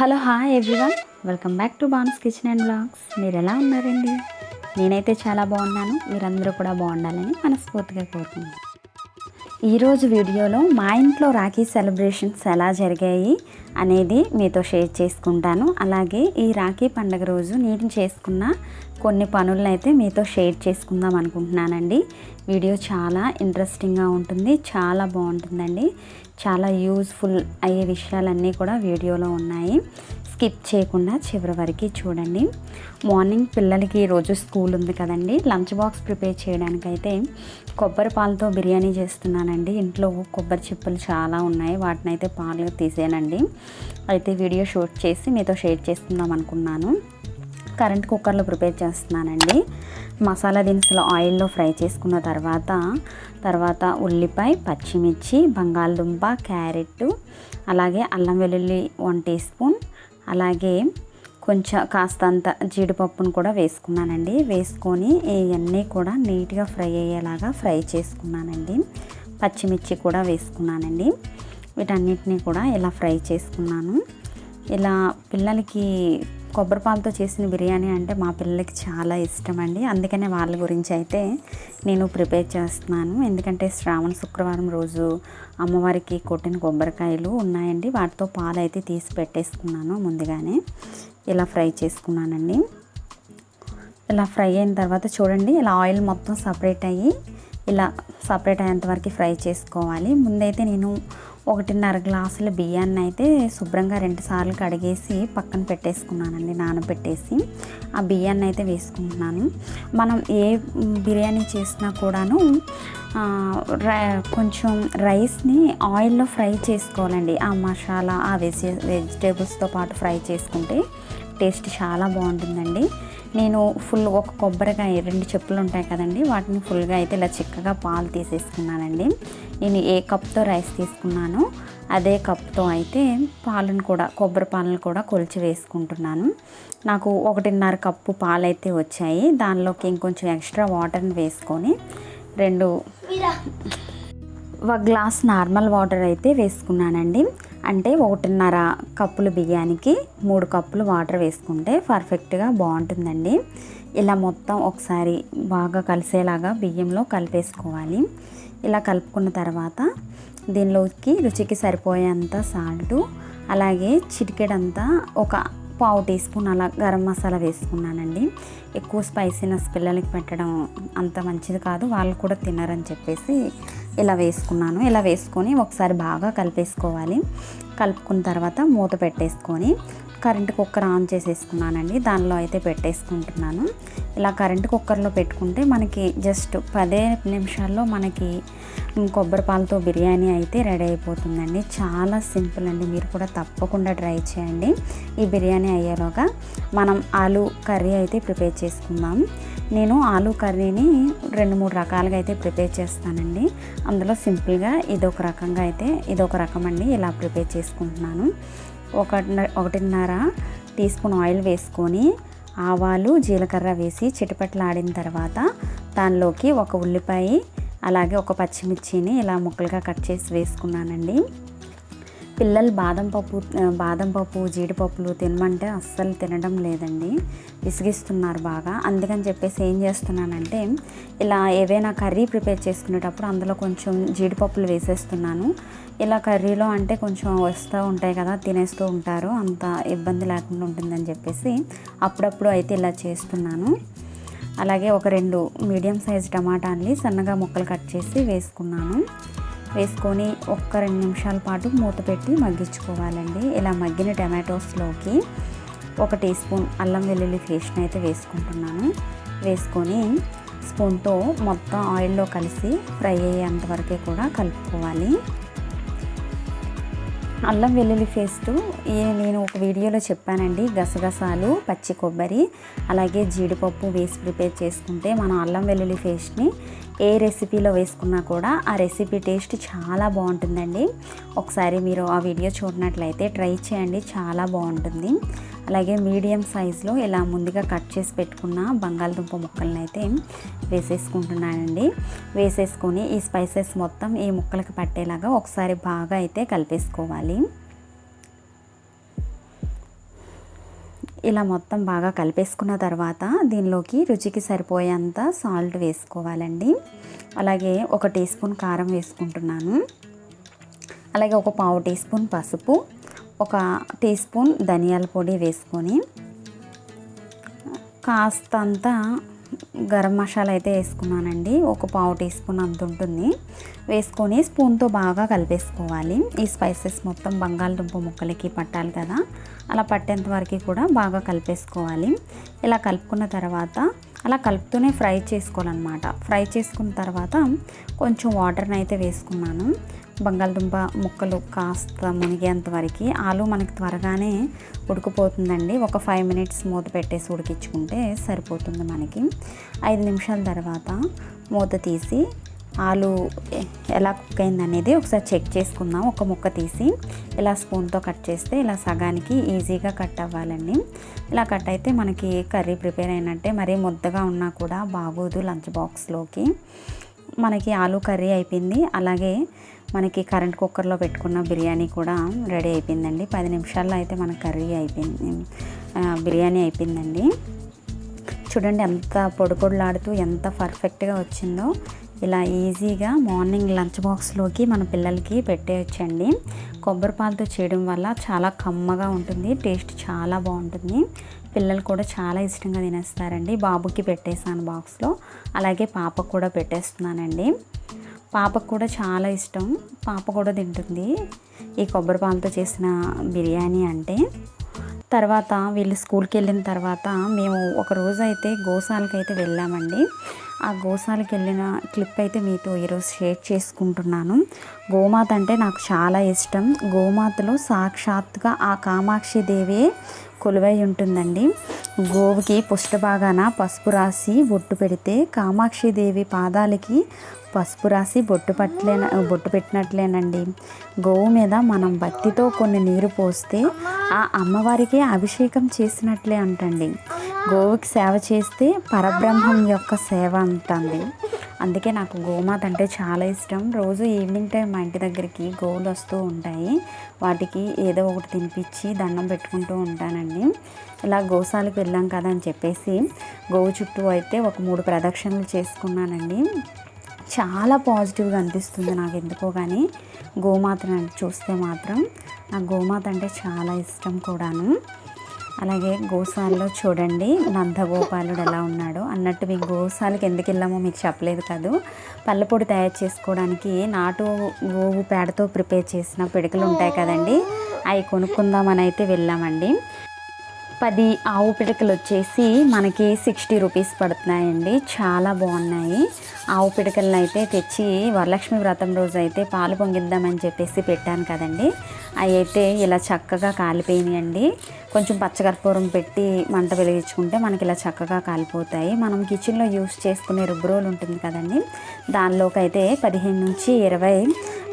Hello hi everyone. Welcome back to Bons kitchen and blogs. మీరు ఎలా ఉన్నారండి? నేనైతే చాలా బాగున్నాను. మీరందరూ కూడా బాగుండాలని మనస్ఫూర్తిగా కోరుతున్నాను ఈరోజు వీడియోలో మా ఇంట్లో రాఖీ సెలబ్రేషన్స్ ఎలా జరిగాయి? అనేది మీతో షేర్ చేసుకుంటాను. అలాగే ఈ రాఖీ పండుగ రోజు నేను చేసుకున్న కొన్ని పనులను అయితే మీతో షేర్ చేసుకుందాం అనుకుంటున్నానండి. వీడియో చాలా ఇంట్రెస్టింగ్గా ఉంటుంది చాలా బాగుంటుందండి. చాలా యూజ్ఫుల్ అయ్యే విషయాలన్నీ కూడా వీడియోలో ఉన్నాయి. స్కిప్ చేయకుండా చివరి వరకు చూడండి. మార్నింగ్ పిల్లలకి ఈరోజు స్కూల్ ఉంది కదండి. లంచ్ బాక్స్ ప్రిపేర్ చేయడానికైతే కొబ్బరి పాలతో బిర్యానీ చేస్తున్నానండి. ఇంట్లో కొబ్బరి చిప్పలు చాలా ఉన్నాయి. వాటిని అయితే పాలు తీసేనండి. అయితే వీడియో షూట్ చేసి మీతో షేర్ చేస్తున్నాం అనుకున్నాను. కరెంట్ కుక్కర్లో ప్రిపేర్ చేస్తున్నానండి. మసాలా దినుసులు ఆయిల్లో ఫ్రై చేసుకున్న తర్వాత తర్వాత ఉల్లిపాయ పచ్చిమిర్చి బంగాళదుంప క్యారెట్ అలాగే అల్లం వెల్లుల్లి వన్ టీ స్పూన్ అలాగే కొంచెం కాస్తంత జీడిపప్పును కూడా వేసుకున్నానండి. వేసుకొని ఇవన్నీ కూడా నీట్గా ఫ్రై అయ్యేలాగా ఫ్రై చేసుకున్నానండి. పచ్చిమిర్చి కూడా వేసుకున్నానండి. వీటన్నిటిని కూడా ఇలా ఫ్రై చేసుకున్నాను. ఇలా పిల్లలకి కొబ్బరిపాలతో చేసిన బిర్యానీ అంటే మా పిల్లలకి చాలా ఇష్టం అండి అందుకనే వాళ్ళ గురించి అయితే నేను ప్రిపేర్ చేస్తున్నాను. ఎందుకంటే శ్రావణ శుక్రవారం రోజు అమ్మవారికి కొట్టిన కొబ్బరికాయలు ఉన్నాయండి. వాటితో పాలు అయితే తీసి పెట్టేసుకున్నాను ముందుగానే. ఇలా ఫ్రై చేసుకున్నానండి. ఇలా ఫ్రై అయిన తర్వాత చూడండి ఇలా ఆయిల్ మొత్తం సపరేట్ అయ్యి ఇలా సపరేట్ అయ్యేంత వరకు ఫ్రై చేసుకోవాలి. ముందైతే నేను ఒకటిన్నర గ్లాసుల బియ్యాన్ని అయితే శుభ్రంగా రెండు సార్లు కడిగేసి పక్కన పెట్టేసుకున్నానండి నానబెట్టేసి. ఆ బియ్యాన్ని అయితే వేసుకుంటున్నాను. మనం ఏ బిర్యానీ చేసినా కూడాను కొంచెం రైస్ని ఆయిల్లో ఫ్రై చేసుకోవాలండి. ఆ మసాలా ఆ వెజి వెజిటేబుల్స్తో పాటు ఫ్రై చేసుకుంటే టేస్ట్ చాలా బాగుంటుందండి. నేను ఫుల్ ఒక కొబ్బరికాయ రెండు చెప్పులు ఉంటాయి కదండి వాటిని ఫుల్గా అయితే ఇలా చిక్కగా పాలు తీసేసుకున్నానండి. నేను ఏ కప్తో రైస్ తీసుకున్నానో అదే కప్తో అయితే పాలను కూడా కొబ్బరి పాలను కూడా కొలిచి వేసుకుంటున్నాను. నాకు ఒకటిన్నర కప్పు పాలు అయితే వచ్చాయి. దానిలోకి ఇంకొంచెం ఎక్స్ట్రా వాటర్ని వేసుకొని రెండు ఒక గ్లాస్ నార్మల్ వాటర్ అయితే వేసుకున్నానండి. అంటే ఒకటిన్నర కప్పులు బియ్యానికి మూడు కప్పులు వాటర్ వేసుకుంటే పర్ఫెక్ట్గా బాగుంటుందండి. ఇలా మొత్తం ఒకసారి బాగా కలిసేలాగా బియ్యంలో కలిపేసుకోవాలి. ఇలా కలుపుకున్న తర్వాత దీనిలోకి రుచికి సరిపోయేంత సాల్టు అలాగే చిటికెడంతా ఒక పావు టీ స్పూన్ అలా గరం మసాలా వేసుకున్నానండి. ఎక్కువ స్పైసీనెస్ పిల్లలకి పెట్టడం అంత మంచిది కాదు వాళ్ళు కూడా తినరని చెప్పేసి ఇలా వేసుకున్నాను. ఇలా వేసుకొని ఒకసారి బాగా కలిపేసుకోవాలి. కలుపుకున్న తర్వాత మూత పెట్టేసుకొని కరెంట్ కుక్కర్ ఆన్ చేసేసుకున్నానండి. దానిలో అయితే పెట్టేసుకుంటున్నాను. ఇలా కరెంట్ కుక్కర్లో పెట్టుకుంటే మనకి జస్ట్ పదే నిమిషాల్లో మనకి కొబ్బరి పాలతో బిర్యానీ అయితే రెడీ అయిపోతుందండి. చాలా సింపుల్ అండి. మీరు కూడా తప్పకుండా ట్రై చేయండి. ఈ బిర్యానీ అయ్యేలోగా మనం ఆలు కర్రీ అయితే ప్రిపేర్ చేసుకుందాం. నేను ఆలు కర్రీని రెండు మూడు రకాలుగా అయితే ప్రిపేర్ చేస్తానండి. అందులో సింపుల్గా ఇదొక రకంగా అయితే ఇదొక రకం అండి ఇలా ప్రిపేర్ చేసుకుంటున్నాను. ఒక ఒకటిన్నర టీ స్పూన్ ఆయిల్ వేసుకొని ఆవాలు జీలకర్ర వేసి చిటపట్లాడిన తర్వాత దానిలోకి ఒక ఉల్లిపాయ అలాగే ఒక పచ్చిమిర్చిని ఇలా ముక్కలుగా కట్ చేసి వేసుకున్నానండి. పిల్లలు బాదం పప్పు బాదం పప్పు జీడిపప్పులు తినమంటే అస్సలు తినడం లేదండి. విసిగిస్తున్నారు బాగా. అందుకని చెప్పేసి ఏం చేస్తున్నానంటే ఇలా ఏవైనా కర్రీ ప్రిపేర్ చేసుకునేటప్పుడు అందులో కొంచెం జీడిపప్పులు వేసేస్తున్నాను. ఇలా కర్రీలో అంటే కొంచెం వస్తూ ఉంటాయి కదా తినేస్తూ ఉంటారు. అంత ఇబ్బంది లేకుండా ఉంటుందని చెప్పేసి అప్పుడప్పుడు అయితే ఇలా చేస్తున్నాను. అలాగే ఒక రెండు మీడియం సైజ్ టమాటాన్ని సన్నగా ముక్కలు కట్ చేసి వేసుకున్నాను. వేసుకొని ఒక్క రెండు నిమిషాల పాటు మూత పెట్టి మగ్గించుకోవాలండి. ఇలా మగ్గిన టమాటోస్లోకి ఒక టీ స్పూన్ అల్లం వెల్లుల్లి పేస్ట్ని అయితే వేసుకుంటున్నాను. వేసుకొని స్పూన్తో మొత్తం ఆయిల్లో కలిసి ఫ్రై అయ్యేంత వరకే కూడా కలుపుకోవాలి. అల్లం వెల్లుల్లి పేస్ట్ నేను ఒక వీడియోలో చెప్పానండి. గసగసాలు పచ్చి కొబ్బరి అలాగే జీడిపప్పు వేసి ప్రిపేర్ చేసుకుంటే మనం అల్లం వెల్లుల్లి పేస్ట్ని ఏ రెసిపీలో వేసుకున్నా కూడా ఆ రెసిపీ టేస్ట్ చాలా బాగుంటుందండి. ఒకసారి మీరు ఆ వీడియో చూడనట్లయితే ట్రై చేయండి చాలా బాగుంటుంది. అలాగే మీడియం సైజులో ఇలా ముందుగా కట్ చేసి పెట్టుకున్న బంగాళదుంప ముక్కలను అయితే వేసేసుకుంటున్నానండి. వేసేసుకొని ఈ స్పైసెస్ మొత్తం ఈ ముక్కలకి పట్టేలాగా ఒకసారి బాగా అయితే కలిపేసుకోవాలి. ఇలా మొత్తం బాగా కలిపేసుకున్న తర్వాత దీనిలోకి రుచికి సరిపోయేంత సాల్ట్ వేసుకోవాలండి. అలాగే ఒక టీ స్పూన్ కారం వేసుకుంటున్నాను. అలాగే ఒక పావు టీ స్పూన్ పసుపు ఒక టీ స్పూన్ ధనియాల పొడి వేసుకొని కాస్తంత గరం మసాలా అయితే వేసుకున్నానండి. ఒక పావు టీ స్పూన్ అంత ఉంటుంది. వేసుకొని స్పూన్తో బాగా కలిపేసుకోవాలి. ఈ స్పైసెస్ మొత్తం బంగాళదుంప ముక్కలకి పట్టాలి కదా. అలా పట్టేంత వరకు కూడా బాగా కలిపేసుకోవాలి. ఇలా కలుపుకున్న తర్వాత అలా కలుపుతూనే ఫ్రై చేసుకోవాలన్నమాట. ఫ్రై చేసుకున్న తర్వాత కొంచెం వాటర్ని అయితే వేసుకున్నాను. బంగాళదుంప ముక్కలు కాస్త మునిగేంత వరకు ఆలు మనకి త్వరగానే ఉడికిపోతుందండి. ఒక ఫైవ్ మినిట్స్ మూత పెట్టేసి ఉడికించుకుంటే సరిపోతుంది మనకి. ఐదు నిమిషాల తర్వాత మూత తీసి ఆలు ఎలా కుక్ అయింది అనేది ఒకసారి చెక్ చేసుకుందాం. ఒక ముక్క తీసి ఇలా స్పూన్తో కట్ చేస్తే ఇలా సగానికి ఈజీగా కట్ అవ్వాలండి. ఇలా కట్ అయితే మనకి కర్రీ ప్రిపేర్ అయినట్టే. మరీ ముద్దగా ఉన్నా కూడా బాగోదు లంచ్ బాక్స్లోకి. మనకి ఆలు కర్రీ అయిపోయింది. అలాగే మనకి కరెంట్ కుక్కర్లో పెట్టుకున్న బిర్యానీ కూడా రెడీ అయిపోయిందండి. పది నిమిషాల్లో అయితే మన కర్రీ అయిపోయింది. బిర్యానీ అయిపోయిందండి. చూడండి ఎంత పొడి పొడులాడుతూ ఎంత పర్ఫెక్ట్గా వచ్చిందో. ఇలా ఈజీగా మార్నింగ్ లంచ్ బాక్స్లోకి మన పిల్లలకి పెట్టేయచ్చండి. కొబ్బరి పాలతో చేయడం వల్ల చాలా కమ్మగా ఉంటుంది టేస్ట్ చాలా బాగుంటుంది. పిల్లలు కూడా చాలా ఇష్టంగా తినేస్తారండి. బాబుకి పెట్టేసాను బాక్స్లో. అలాగే పాపకు కూడా పెట్టేస్తున్నానండి. పాపకు కూడా చాలా ఇష్టం. పాప కూడా తింటుంది. ఈ కొబ్బరి పాలతో చేసిన బిర్యానీ అంటే. తర్వాత వీళ్ళు స్కూల్కి వెళ్ళిన తర్వాత మేము ఒక రోజు అయితే గోశాలకి అయితే వెళ్ళామండి. ఆ గోశాలకి వెళ్ళిన క్లిప్ అయితే మీతో ఈరోజు షేర్ చేసుకుంటున్నాను. గోమాత అంటే నాకు చాలా ఇష్టం. గోమాతలో సాక్షాత్తుగా ఆ కామాక్షి దేవే కొలువై ఉంటుందండి. గోవుకి పుష్టభాగాన పసుపు రాసి బొట్టు పెడితే కామాక్షిదేవి పాదాలకి పసుపు రాసి బొట్టు పట్టలే బొట్టు పెట్టినట్లేనండి. గోవు మీద మనం భక్తితో కొన్ని నీరు పోస్తే ఆ అమ్మవారికి అభిషేకం చేసినట్లే అంటండి. గోవుకి సేవ చేస్తే పరబ్రహ్మం యొక్క సేవ అంటండి అందుకే నాకు గోమాత అంటే చాలా ఇష్టం. రోజు ఈవినింగ్ టైం మా ఇంటి దగ్గరికి గోవులు వస్తూ ఉంటాయి. వాటికి ఏదో ఒకటి తినిపించి దండం పెట్టుకుంటూ ఉంటానండి. ఇలా గోశాలకు వెళ్ళాం కదా అని చెప్పేసి గోవు చుట్టూ అయితే ఒక మూడు ప్రదక్షిణలు చేసుకున్నానండి. చాలా పాజిటివ్గా అనిపిస్తుంది నాకు ఎందుకో కానీ గోమాతను చూస్తే మాత్రం. నాకు గోమాత అంటే చాలా ఇష్టం కూడాను. అలాగే గోశాలలో చూడండి నందగోపాలుడు ఎలా ఉన్నాడో. అన్నట్టు మీకు గోశాలకి ఎందుకు వెళ్ళామో మీకు చెప్పలేదు కాదు. పళ్ళపొడి తయారు చేసుకోవడానికి నాటు గోవు పేడతో ప్రిపేర్ చేసిన పిడకలు ఉంటాయి కదండి. అవి కొనుక్కుందామని అయితే వెళ్ళామండి. పది ఆవు పిడకలు వచ్చేసి మనకి సిక్స్టీ రూపీస్ పడుతున్నాయండి. చాలా బాగున్నాయి. ఆవు పిడకలను అయితే తెచ్చి వరలక్ష్మి వ్రతం రోజు అయితే పాలు పొంగిద్దామని చెప్పేసి పెట్టాను కదండి. అవి అయితే ఇలా చక్కగా కాలిపోయినాయండి. కొంచెం పచ్చకర్పూరం పెట్టి మంట వెలిగించుకుంటే మనకి ఇలా చక్కగా కాలిపోతాయి. మనం కిచెన్లో యూస్ చేసుకునే రుబ్బురోలు ఉంటుంది కదండి. దానిలోకి అయితే పదిహేను నుంచి ఇరవై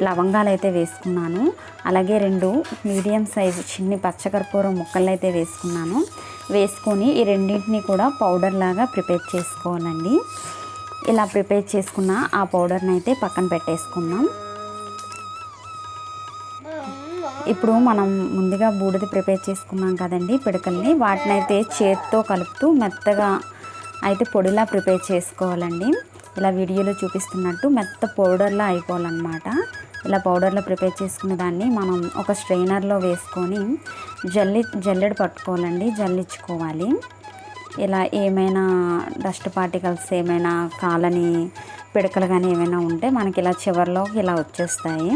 లవంగాలు అయితే వేసుకున్నాను. అలాగే రెండు మీడియం సైజు చిన్ని పచ్చకర్పూరం ముక్కలు అయితే వేసుకున్నాను. వేసుకొని ఈ రెండింటిని కూడా పౌడర్ లాగా ప్రిపేర్ చేసుకోవాలండి. ఇలా ప్రిపేర్ చేసుకున్న ఆ పౌడర్ని అయితే పక్కన పెట్టేసుకుందాం. ఇప్పుడు మనం ముందుగా బూడిద ప్రిపేర్ చేసుకున్నాం కదండి పిడకల్ని. వాటిని అయితే చేత్తో కలుపుతూ మెత్తగా అయితే పొడిలా ప్రిపేర్ చేసుకోవాలండి. ఇలా వీడియోలో చూపిస్తున్నట్టు మెత్త పౌడర్లా అయిపోవాలన్నమాట. ఇలా పౌడర్లో ప్రిపేర్ చేసుకున్న దాన్ని మనం ఒక స్ట్రైనర్లో వేసుకొని జల్లి జల్లెడ పట్టుకోవాలండి. జల్లించుకోవాలి. ఇలా ఏమైనా డస్ట్ పార్టికల్స్ ఏమైనా కాలని పిడకలు కానీ ఏమైనా ఉంటే మనకి ఇలా చివరిలోకి ఇలా వచ్చేస్తాయి.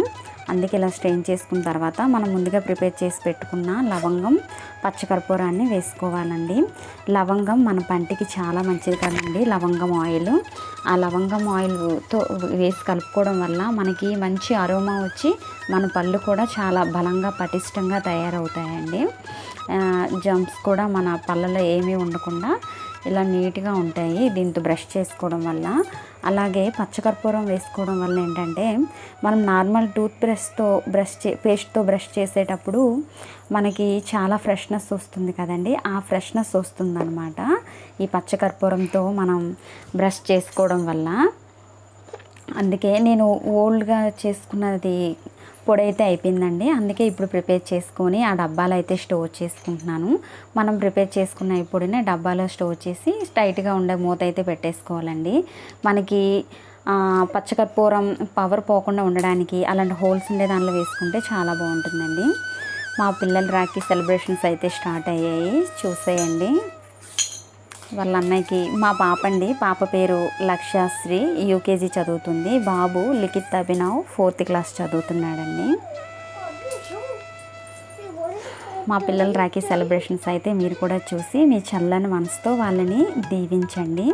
అందుకే ఇలా స్ట్రెయిన్ చేసుకున్న తర్వాత మనం ముందుగా ప్రిపేర్ చేసి పెట్టుకున్న లవంగం పచ్చకర్పూరాన్ని వేసుకోవాలండి. లవంగం మన పంటికి చాలా మంచిది కదండి లవంగం ఆయిల్ ఆ లవంగం ఆయిల్తో వేసి కలుపుకోవడం వల్ల మనకి మంచి అరోమా వచ్చి మన పళ్ళు కూడా చాలా బలంగా పటిష్టంగా తయారవుతాయండి. జంప్స్ కూడా మన పళ్ళలో ఏమీ ఉండకుండా ఇలా నీట్గా ఉంటాయి. దీంతో బ్రష్ చేసుకోవడం వల్ల అలాగే పచ్చకర్పూరం వేసుకోవడం వల్ల ఏంటంటే మనం నార్మల్ టూత్ బ్రష్తో బ్రష్ చే పేస్ట్తో బ్రష్ చేసేటప్పుడు మనకి చాలా ఫ్రెష్నెస్ వస్తుంది కదండి. ఆ ఫ్రెష్నెస్ వస్తుందన్నమాట. ఈ పచ్చకర్పూరంతో మనం బ్రష్ చేసుకోవడం వల్ల. అందుకే నేను ఓల్డ్గా చేసుకున్నది పొడి అయితే అయిపోయిందండి. అందుకే ఇప్పుడు ప్రిపేర్ చేసుకొని ఆ డబ్బాలో అయితే స్టోర్ చేసుకుంటున్నాను. మనం ప్రిపేర్ చేసుకున్న ఈ పొడిని డబ్బాలో స్టోర్ చేసి టైట్గా ఉండే మూత అయితే పెట్టేసుకోవాలండి. మనకి పచ్చకర్పూరం పవర్ పోకుండా ఉండడానికి అలాంటి హోల్స్ ఉండే దానిలో వేసుకుంటే చాలా బాగుంటుందండి. మా పిల్లల రాఖీ సెలబ్రేషన్స్ అయితే స్టార్ట్ అయ్యాయి. చూసేయండి. వాళ్ళ అన్నయ్యకి మా పాప అండి. పాప పేరు లక్ష్యాశ్రీ. యూకేజీ చదువుతుంది. బాబు లిఖిత్ అభినవ్ ఫోర్త్ క్లాస్ చదువుతున్నాడండి. మా పిల్లల రాఖీ సెలబ్రేషన్స్ అయితే మీరు కూడా చూసి మీ చల్లని మనసుతో వాళ్ళని దీవించండి.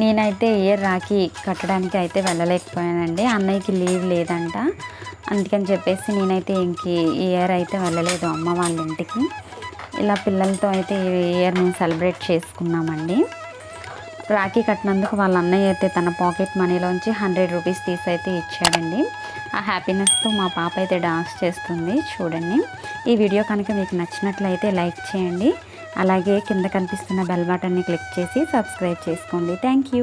నేనైతే ఇయర్ రాఖీ కట్టడానికి అయితే వెళ్ళలేకపోయానండి. అన్నయ్యకి లీవ్ లేదంట. అందుకని చెప్పేసి నేనైతే ఇంక ఇయర్ అయితే వెళ్ళలేదు అమ్మ వాళ్ళ ఇంటికి. ఇలా పిల్లలతో అయితే ఈ ఇయర్ మేము సెలబ్రేట్ చేసుకున్నామండి. రాఖీ కట్టినందుకు వాళ్ళ అన్నయ్య అయితే తన పాకెట్ మనీలోంచి హండ్రెడ్ రూపీస్ తీసి అయితే ఇచ్చాడండి. ఆ హ్యాపీనెస్తో మా పాప అయితే డాన్స్ చేస్తుంది చూడండి. ఈ వీడియో కనుక మీకు నచ్చినట్లయితే లైక్ చేయండి. అలాగే కింద కనిపిస్తున్న బెల్ బటన్ని క్లిక్ చేసి సబ్స్క్రైబ్ చేసుకోండి. Thank you